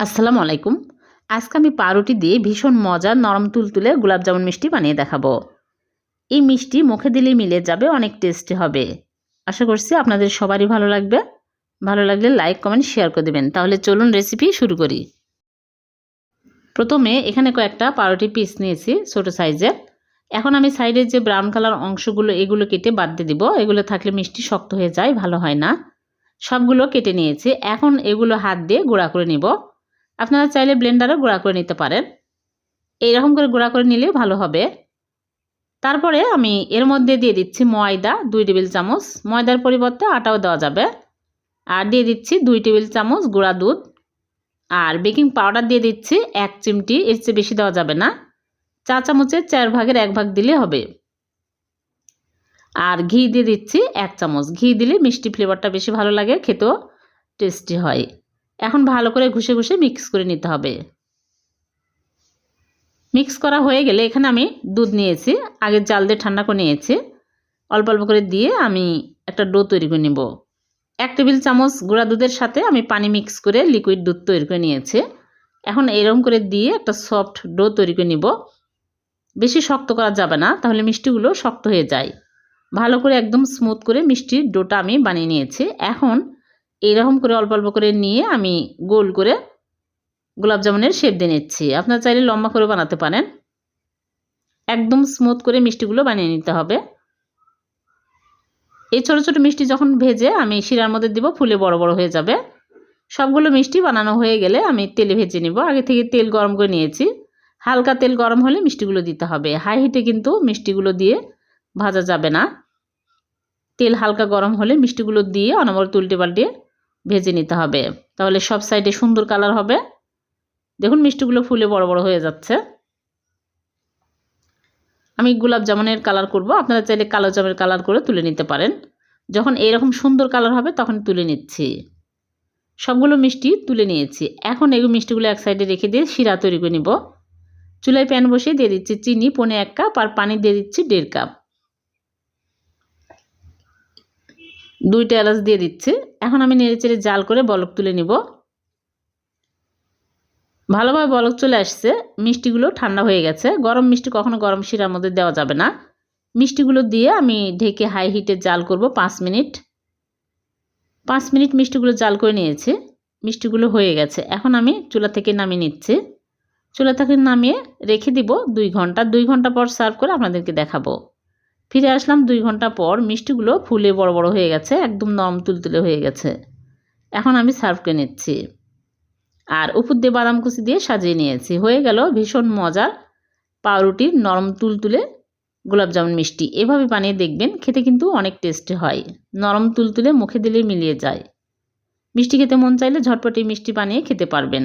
আসসালামু আলাইকুম। আজকে আমি পাউরুটি দিয়ে ভীষণ মজার নরম তুলতুলে গোলাপজামুন মিষ্টি বানিয়ে দেখাবো। এই মিষ্টি মুখে দিলেই মিলে যাবে, অনেক টেস্টি হবে। আশা করছি আপনাদের সবারই ভালো লাগবে। ভালো লাগলে লাইক, কমেন্ট, শেয়ার করে দেবেন। তাহলে চলুন রেসিপি শুরু করি। প্রথমে এখানে কয়েকটা পাউরুটি পিস নিয়েছি ছোটো সাইজের। এখন আমি সাইডের যে ব্রাউন কালার অংশগুলো, এগুলো কেটে বাদ দিয়ে দিব। এগুলো থাকলে মিষ্টি শক্ত হয়ে যায়, ভালো হয় না। সবগুলো কেটে নিয়েছি। এখন এগুলো হাত দিয়ে গুঁড়া করে নিব। আপনারা চাইলে ব্লেন্ডারও গুঁড়া করে নিতে পারেন। এইরকম করে গুঁড়া করে নিলেও ভালো হবে। তারপরে আমি এর মধ্যে দিয়ে দিচ্ছি ময়দা, দুই টেবিল চামচ। ময়দার পরিবর্তে আটাও দেওয়া যাবে। আর দিয়ে দিচ্ছি দুই টেবিল চামচ গুঁড়া দুধ। আর বেকিং পাউডার দিয়ে দিচ্ছি এক চিমটি, এর চেয়ে বেশি দেওয়া যাবে না। চা চামচের চার ভাগের এক ভাগ দিলে হবে। আর ঘি দিয়ে দিচ্ছি এক চামচ। ঘি দিলে মিষ্টি ফ্লেভারটা বেশি ভালো লাগে, খেতেও টেস্টি হয়। এখন ভালো করে ঘষে ঘষে মিক্স করে নিতে হবে। মিক্স করা হয়ে গেলে এখানে আমি দুধ নিয়েছি, আগে জাল দিয়ে ঠান্ডা করে নিয়েছি। অল্প অল্প করে দিয়ে আমি একটা ডো তৈরি করে নিব। এক টেবিল চামচ গুঁড়া দুধের সাথে আমি পানি মিক্স করে লিকুইড দুধ তৈরি করে নিয়েছি। এখন এরকম করে দিয়ে একটা সফট ডো তৈরি করে নিব। বেশি শক্ত করা যাবে না, তাহলে মিষ্টিগুলো শক্ত হয়ে যায়। ভালো করে একদম স্মুথ করে মিষ্টির ডোটা আমি বানিয়ে নিয়েছি। এখন এইরকম করে অল্প অল্প করে নিয়ে আমি গোল করে গোলাপ জামুনের শেপ দিয়ে নিচ্ছি। আপনার চাইলে লম্বা করে বানাতে পারেন। একদম স্মুথ করে মিষ্টিগুলো বানিয়ে নিতে হবে। এই ছোটো ছোটো মিষ্টি যখন ভেজে আমি শিরার মধ্যে দিব, ফুলে বড় বড় হয়ে যাবে। সবগুলো মিষ্টি বানানো হয়ে গেলে আমি তেলে ভেজে নিব। আগে থেকে তেল গরম করে নিয়েছি। হালকা তেল গরম হলে মিষ্টিগুলো দিতে হবে। হাই হিটে কিন্তু মিষ্টিগুলো দিয়ে ভাজা যাবে না। তেল হালকা গরম হলে মিষ্টিগুলো দিয়ে অনবরত উল্টে পাল্টে ভেজে নিতে হবে। তাহলে সব সাইডে সুন্দর কালার হবে। দেখুন, মিষ্টিগুলো ফুলে বড় বড় হয়ে যাচ্ছে। আমি গোলাপ জামুনের কালার করব। আপনারা চাইলে কালো জামের কালার করে তুলে নিতে পারেন। যখন এইরকম সুন্দর কালার হবে, তখন তুলে নিচ্ছি। সবগুলো মিষ্টি তুলে নিয়েছি। এখন এই মিষ্টিগুলো এক সাইডে রেখে দিয়ে শিরা তৈরি করে নিব। চুলায় প্যান বসিয়ে দিয়ে দিচ্ছি চিনি, পনে এক কাপ আর পানি দিয়ে দিচ্ছি দেড় কাপ দুইটা এলাচ দিয়ে দিচ্ছি। এখন আমি নেড়ে চেড়ে জাল করে বলক তুলে নিব। ভালোভাবে বলক চলে আসছে। মিষ্টিগুলো ঠান্ডা হয়ে গেছে। গরম মিষ্টি কখনো গরম শিরার মধ্যে দেওয়া যাবে না। মিষ্টিগুলো দিয়ে আমি ঢেকে হাই হিটে জাল করব পাঁচ মিনিট। পাঁচ মিনিট মিষ্টিগুলো জাল করে নিয়েছি। মিষ্টিগুলো হয়ে গেছে। এখন আমি চুলা থেকে নামিয়ে নিচ্ছি। চুলা থেকে নামিয়ে রেখে দিব দুই ঘণ্টা। দুই ঘণ্টা পর সার্ভ করে আপনাদেরকে দেখাবো। ফিরে আসলাম দুই ঘণ্টা পর মিষ্টিগুলো ফুলে বড় বড় হয়ে গেছে, একদম নরম তুলতুলে হয়ে গেছে। এখন আমি সার্ভ করে নিচ্ছি। আর উপর দিয়ে বাদাম কুচি দিয়ে সাজিয়ে নিয়েছি। হয়ে গেল ভীষণ মজার পাউরুটির নরম তুলতুলে গোলাপজামুন মিষ্টি। এভাবে বানিয়ে দেখবেন, খেতে কিন্তু অনেক টেস্টি হয়। নরম তুলতুলে মুখে দিলে মিলিয়ে যায়। মিষ্টি খেতে মন চাইলে ঝটপটি মিষ্টি বানিয়ে খেতে পারবেন।